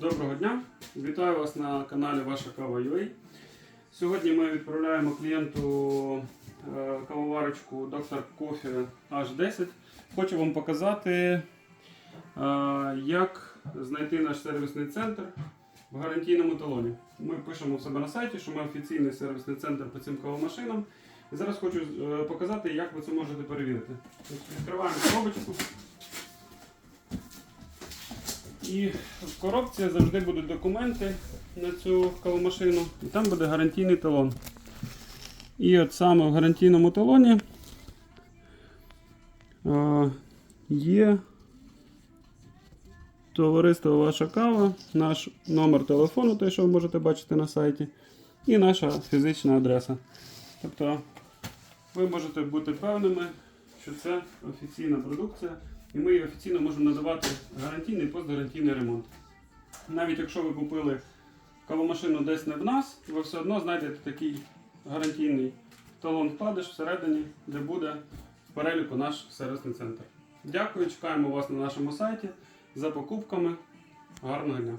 Доброго дня! Вітаю вас на каналі Ваша Кава UA. Сьогодні ми відправляємо клієнту е, кавоварочку Dr. Coffee H10. Хочу вам показати, е, як знайти наш сервісний центр в гарантійному талоні. Ми пишемо в себе на сайті, що ми офіційний сервісний центр по цим кавомашинам. І зараз хочу е, показати, як ви це можете перевірити. Тобто Відкриваємо коробочку. І в коробці завжди будуть документи на цю кавомашину, і там буде гарантійний талон. І от саме в гарантійному талоні є товариство Ваша кава, наш номер телефону, той, що ви можете бачити на сайті, і наша фізична адреса. Тобто ви можете бути певними, що це офіційна продукція, і ми її офіційно можемо надавати гарантійний і постгарантійний ремонт. Навіть якщо ви купили кавомашину десь не в нас, ви все одно знайдете такий гарантійний талон вкладиш всередині, де буде в переліку наш сервісний центр. Дякую, чекаємо вас на нашому сайті за покупками. Гарного дня!